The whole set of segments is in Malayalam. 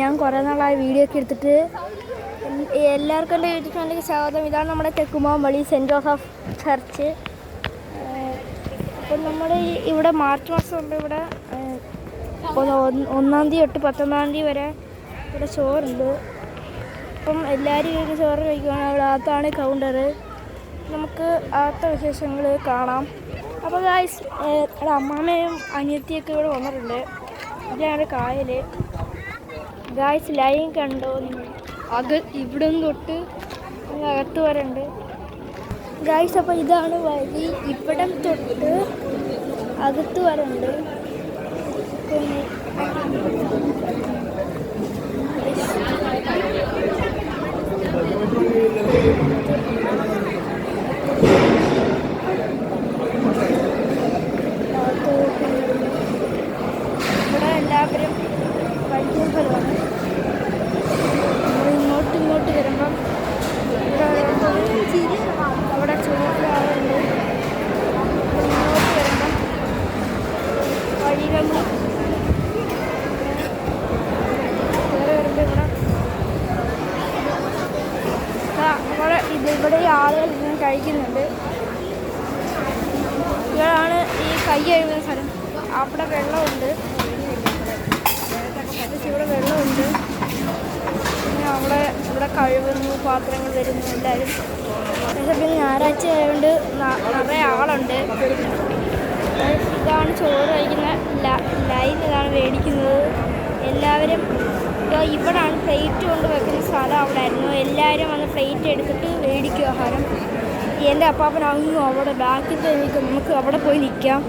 ഞാൻ കുറേ നാളായി വീഡിയോ ഒക്കെ എടുത്തിട്ട് എല്ലാവർക്കും എന്റെ ചാനലിലേക്ക് സ്വാഗതം. ഇതാണ് നമ്മുടെ തെക്കുമാമ്പള്ളി സെന്റ് ജോസഫ് ചർച്ച് അപ്പം നമ്മൾ ഇവിടെ മാർച്ച് മാസം ഉണ്ട് ഇവിടെ ഒന്ന് തീയതി തൊട്ട് പത്തൊമ്പതാം തീയതി വരെ ഇവിടെ ചോറുണ്ട്. അപ്പം എല്ലാവരും ഇവിടെ ചോറ് കഴിക്കുകയാണ് അവിടെ അകത്താണ് കൗണ്ടർ നമുക്ക് അകത്ത വിശേഷങ്ങൾ കാണാം. അപ്പോൾ ഗായ്സ് അമ്മാമ്മയും അനിയത്തിയൊക്കെ ഇവിടെ വന്നിട്ടുണ്ട്. ഇതാണ് കായൽ ഗായ്സ് ലൈൻ കണ്ടോ? നിങ്ങൾ അത് ഇവിടെ നിന്ന് തൊട്ട് അകത്ത് വരെ ഉണ്ട്. ഗായ്സ് അപ്പോൾ ഇതാണ് വഴി. ഇവിടം തൊട്ട് അകത്ത് വരെ ഉണ്ട്. പിന്നെ ഇവിടെ എല്ലാവരും വൈദ്യുതമാണ് നമ്മൾ ഇങ്ങോട്ട് ഇങ്ങോട്ട് വരുമ്പം ഇവിടെ അവിടെ ചുവപ്പ് ആളുണ്ട് ഇങ്ങോട്ട് വരുമ്പം വഴിയിലും വേറെ വരുമ്പോൾ ഇവിടെ ആ, ഇവിടെ ഇത് ഇവിടെ ആളുകൾ ഇരുന്ന് കഴിക്കുന്നുണ്ട്. ഇവിടാണ് ഈ കൈ കഴുകുന്ന സ്ഥലം. അവിടെ വെള്ളമുണ്ട്. ഇവിടെ വെള്ളമുണ്ട്. പിന്നെ അവിടെ ഇവിടെ കഴുകുന്നു പാത്രങ്ങൾ വരുന്നു എല്ലാവരും പക്ഷേ പിന്നെ ഞായറാഴ്ച ആയതുകൊണ്ട് നിറയെ ആളുണ്ട്. ഇതാണ് ചോറ് കഴിക്കുന്ന ലൈൻ ഇതാണ് മേടിക്കുന്നത്. എല്ലാവരും ഇവിടാണ് പ്ലേറ്റ് കൊണ്ട് വെക്കുന്ന സ്ഥലം അവിടെ ആയിരുന്നു എല്ലാവരും വന്ന് പ്ലേറ്റ് എടുത്തിട്ട് മേടിക്കും ആഹാരം. എന്റെ അപ്പാപ്പൻ അങ്ങും അവിടെ ബാക്കിൽ നിൽക്കും. നമുക്ക് അവിടെ പോയി നിൽക്കാം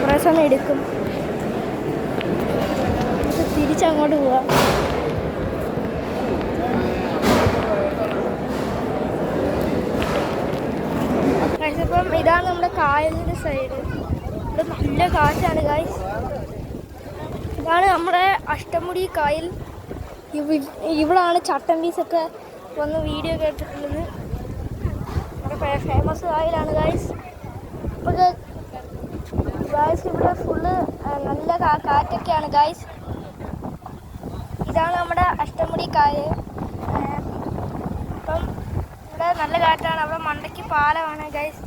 കുറേ സമയം എടുക്കും. തിരിച്ചങ്ങോട്ട് പോവാം. അപ്പം ഇതാണ് നമ്മുടെ കായലിന്റെ സൈഡ് ഇവിടെ നല്ല കാറ്റാണ് ഗായ്സ് ഇതാണ് നമ്മുടെ അഷ്ടമുടി കായൽ. ഇവി- ഇവിടാണ് ചട്ടൻ പീസൊക്കെ വന്ന് വീഡിയോ കേട്ടിട്ടുള്ളത്. നമ്മുടെ ഫേമസ് കായലാണ് ഗായ്സ് അപ്പോൾ ഗായ്സ് ഇവിടെ ഫുള്ള് നല്ല കാറ്റൊക്കെയാണ് ഗായ്സ് ഇതാണ് നമ്മുടെ അഷ്ടമുടി കായൽ. ഇപ്പം ഇവിടെ നല്ല കാറ്റാണ്. അവിടെ മണ്ടയ്ക്ക് പാലമാണ് ഗൈസ്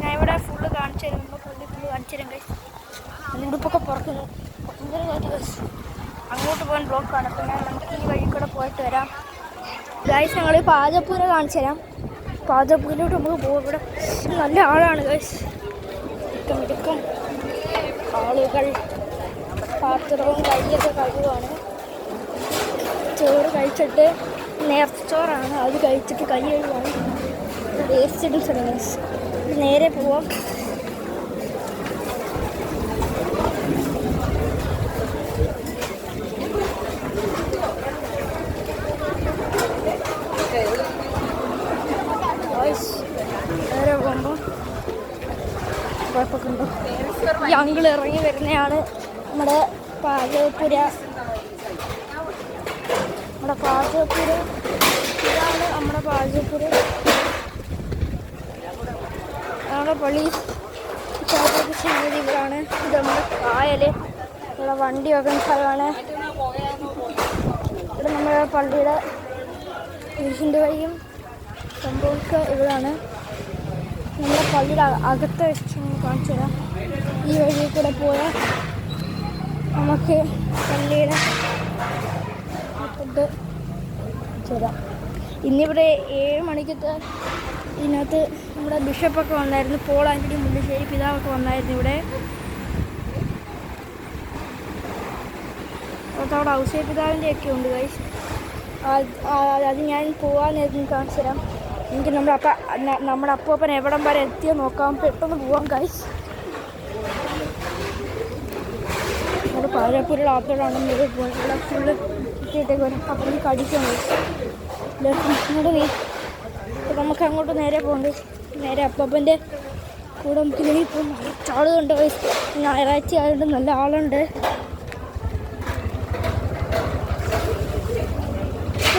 ഞാൻ ഇവിടെ ഫുള്ള് കാണിച്ചു തരും ഫുള്ള് ഫുള്ള് കാണിച്ചു തരും ഗൈസ് ഉടുപ്പൊക്കെ കാറ്റ് അങ്ങോട്ട് പോകാൻ ബ്ലോക്കാണ് അപ്പം ഞാൻ നമുക്ക് ഈ വഴി കൂടെ പോയിട്ട് വരാം. ഗൈസ് ഞങ്ങൾ പാചപ്പൂര കാണിച്ചു തരാം. പാചപ്പൂരിലോട്ട് നമുക്ക് പോകും ഇവിടെ നല്ല ആളാണ് ഗൈസ് മിടുക്കം മിടുക്കം ആളുകൾ പാത്രവും കൈയൊക്കെ കഴുകുവാണ്. ചോറ് കഴിച്ചിട്ട് നേർച്ചോറാണ്. അത് കഴിച്ചിട്ട് കൈ കഴുകുവാണ്. വേസ്റ്റ് ഇടും ഗൈസ് നേരെ പോവാം. ഉണ്ടോ ഈ ഇറങ്ങി വരുന്നതാണ് നമ്മുടെ പാചകപ്പുര. നമ്മുടെ പാചകപ്പുര. ഇതാണ് നമ്മുടെ പാചകപ്പുര. നമ്മുടെ പള്ളി. ാണ് ഇത് നമ്മുടെ കായൽ ഇവിടെ വണ്ടി വെക്കുന്ന സ്ഥലമാണ് ഇവിടെ നമ്മുടെ പള്ളിയുടെ കുരിശിന്റെ വഴിയും സംഭവമൊക്കെ ഇവിടാണ് നമ്മുടെ പള്ളിയുടെ അകത്ത് വെച്ച് കാണിച്ചു തരാം. ഈ വഴി കൂടെ പോയാൽ നമുക്ക് പള്ളിയുടെ ഫുഡ് തരാം. ഇന്നിവിടെ ഏഴ് മണിക്കത്തെ ഇതിനകത്ത് നമ്മുടെ ബിഷപ്പൊക്കെ വന്നായിരുന്നു. പോൾ ആന്റണി മുല്ലശ്ശേരി പിതാവൊക്കെ വന്നായിരുന്നു ഇവിടെ. അവിടെ ഔസേ പിതാവിന്റെയൊക്കെ ഉണ്ട് ഗൈസ് അത് ഞാൻ പോവാനായിരുന്നു കാണിച്ചു തരാം. എനിക്ക് നമ്മുടെ അപ്പ നമ്മുടെ അപ്പൂപ്പൻ എവിടം വരെ എത്തിയോ നോക്കാൻ പെട്ടെന്ന് പോവാം ഗൈസ് നമ്മുടെ പാഴപ്പൂരിയുടെ ആത്തോടാണ് ഇവിടെ ഫുള്ള് എത്തിയിട്ടേക്ക് വരും അപ്പം കടിക്കണം ഇങ്ങോട്ട് നീ. നമുക്ക് അങ്ങോട്ട് നേരെ പോകണ്ട് നേരെ അപ്പൂപ്പന്റെ കൂടെ നമുക്ക് ഇപ്പം ആളുണ്ട് ഞായറാഴ്ച ആയതുകൊണ്ട് നല്ല ആളുണ്ട്.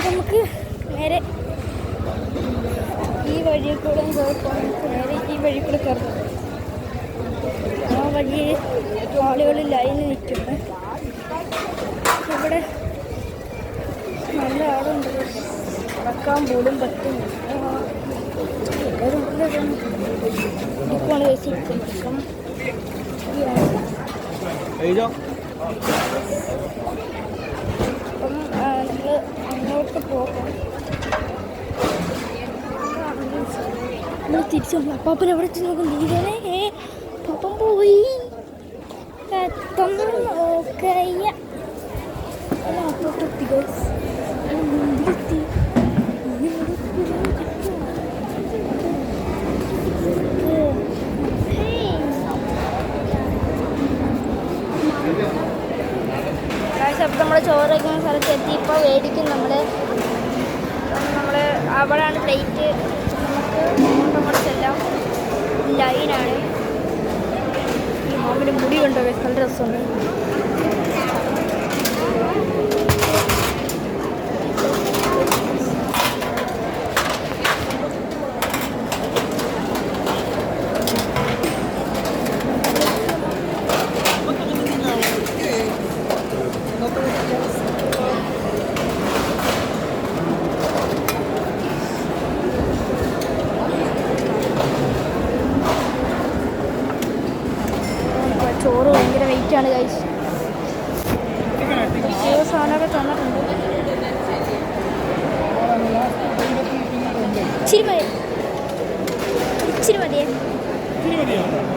നമുക്ക് നേരെ ഈ വഴി കൂടെ നേരെ ഈ വഴി കൂടെ കയറണം ആ വഴി ആളുകൾ ലൈനിൽ നിൽക്കുന്നു ഇവിടെ നല്ല ആളുണ്ട് നടക്കാൻ പോലും പറ്റുന്നില്ല എല്ലാവരും ഉള്ളിലാണ് ഇരിക്കുവാണ് കഴിച്ച് ഇരിക്കും അപ്പം നമ്മൾ അങ്ങോട്ട് പോകാം തിരിച്ചു വന്നു. അപ്പാപ്പൻ എവിടെ എത്തി നോക്കും ദീപനെ ഏ പോയി. എത്തുന്നു നോക്കയ്യ. അപ്പോൾ നമ്മൾ ചോറ് വയ്ക്കുന്ന സ്ഥലത്ത് എത്തി. ഇപ്പോൾ മേടിക്കും നമ്മൾ നമ്മൾ അവിടെയാണ് പ്ലേറ്റ് നമുക്ക് അങ്ങോട്ടും കൂടെ ചെല്ലാം ലൈനാണ് ഈ മാമിന്റെ മുടി കണ്ടോ guys? നല്ല രസമുണ്ട് 7번 7번이에요. 7번이요.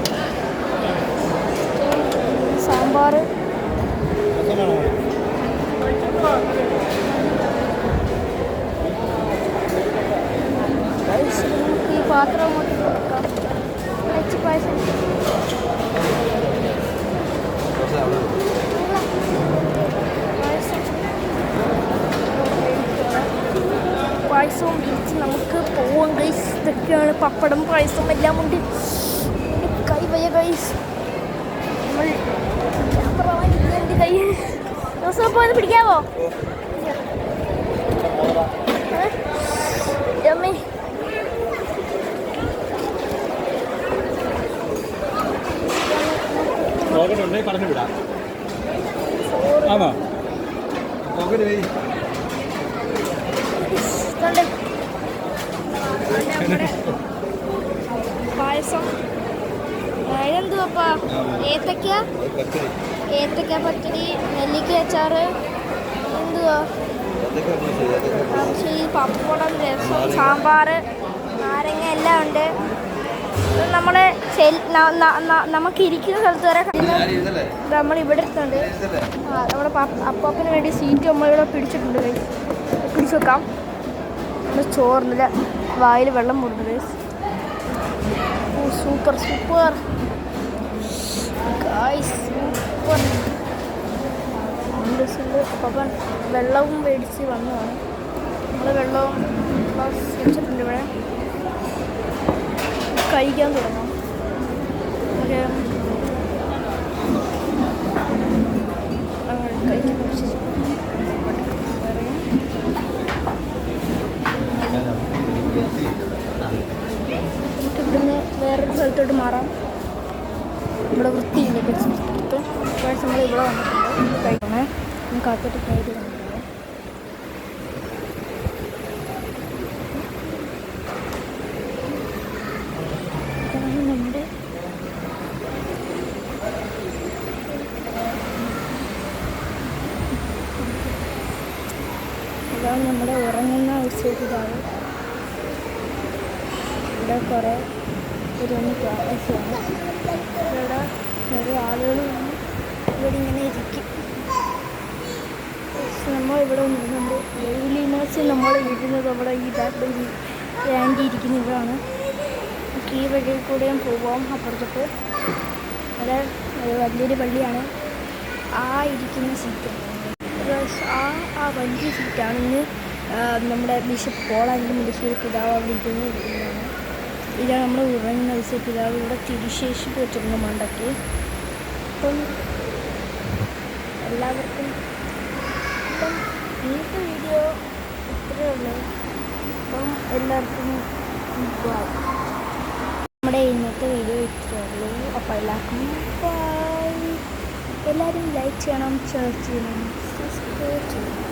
പപ്പടം പായസം എല്ലാം ഉണ്ട്. കൈ വയ്യ ഗൈസ് നമ്മൾ കൈ. ദിവസം പോയത് പിടിക്കാവോ? അമ്മേ. പോക്കറ്റ് ഉണ്ടെങ്കിൽ പറഞ്ഞു വിടാം ആണോ? പോക്കറ്റ് പോയി. ഇതുണ്ട്. നമ്മുടെ പായസം. ഇതെന്തുവാപ്പാ ഏത്തക്ക? ഏത്തക്ക. പച്ചടി നെല്ലിക്ക അച്ചാറ്. എന്തുവാ? പക്ഷേ പപ്പടം രസം സാമ്പാർ നാരങ്ങ എല്ലാം ഉണ്ട്. ഇത് നമ്മളെ ചെൽ- ന- ന- ന- നമുക്ക് ഇരിക്കുന്ന സ്ഥലത്ത് വരെ നമ്മൾ ഇവിടെ ഇരുത്തുന്നുണ്ട് ആ നമ്മുടെ അപ്പാപ്പിന് വേണ്ടി സീറ്റ് നമ്മളിവിടെ പിടിച്ചിട്ടുണ്ട് പിടിച്ചു വെക്കാം. നമ്മൾ ചോറിനില്ല വായിൽ വെള്ളം മുടുന്നത് സൂപ്പർ സൂപ്പർ സൂപ്പർ ഉണ്ട് അപ്പാപ്പൻ വെള്ളവും മേടിച്ച് വന്നതാണ്. നമ്മൾ വെള്ളവും വെച്ചിട്ടുണ്ട് ഇവിടെ. കഴിക്കാൻ തുടങ്ങാം. ഒരു അങ്ങനെ കഴിക്കാൻ കുറച്ച് നമുക്ക് ഇവിടുന്ന് വേറൊരു സ്ഥലത്തോട്ട് മാറാം ഇവിടെ വൃത്തിയില്ല കുറച്ച് ഇപ്പം ഇപ്പോഴും നമ്മൾ ഇവിടെ വന്നിട്ടുണ്ട് കഴിക്കണേ നമുക്ക് അകത്തോട്ട് ട്രൈ ചെയ്ത് കണ്ടിട്ടുണ്ട് ഇതാണ് നമ്മുടെ ഇതാണ് നമ്മുടെ ഉറങ്ങുന്ന ഔഷധിതാണ് ഇവിടെ കുറേ ഇരുന്ന് താമസിയാണ് ഇവിടെ കുറേ ആളുകൾ വന്ന് ഇവിടെ ഇങ്ങനെ ഇരിക്കും. ഇവിടെ നിന്നുണ്ട് മാച്ച് നമ്മൾ ഇരിക്കുന്നത് നമ്മുടെ ഈ ബാക്ക് ബെഞ്ചിൽ ആന്റി ഇരിക്കുന്ന ഇവിടാണ്. നമുക്ക് ഈ വഴിയിൽ കൂടെയും പോവാം അപ്പുറത്തോട്ട് അവിടെ വലിയൊരു പള്ളിയാണ്. ആ ഇരിക്കുന്ന സീറ്റ് ആ ആ വലിയ സീറ്റാണ് ഇന്ന് നമ്മുടെ ബിഷപ്പ് പോളാണെങ്കിലും ബിഷപ്പ് പിതാവ് അവിടെ ഇരിക്കുന്നത്. ഇതാണ് നമ്മൾ ഉറങ്ങുന്ന ദിവസം പിതാവ് ഇവിടെ തിരിശേഷി വെച്ചിട്ടുണ്ട് മണ്ടയ്ക്ക് അപ്പം എല്ലാവർക്കും അപ്പം ഇന്നത്തെ വീഡിയോ ഇത്രയേ ഉള്ളൂ. അപ്പം എല്ലാവർക്കും. നമ്മുടെ ഇന്നത്തെ വീഡിയോ ഇത്രയേ ഉള്ളൂ. അപ്പോൾ എല്ലാവർക്കും എല്ലാവരും ലൈക്ക് ചെയ്യണം ഷെയർ ചെയ്യണം സബ്സ്ക്രൈബ് ചെയ്യണം.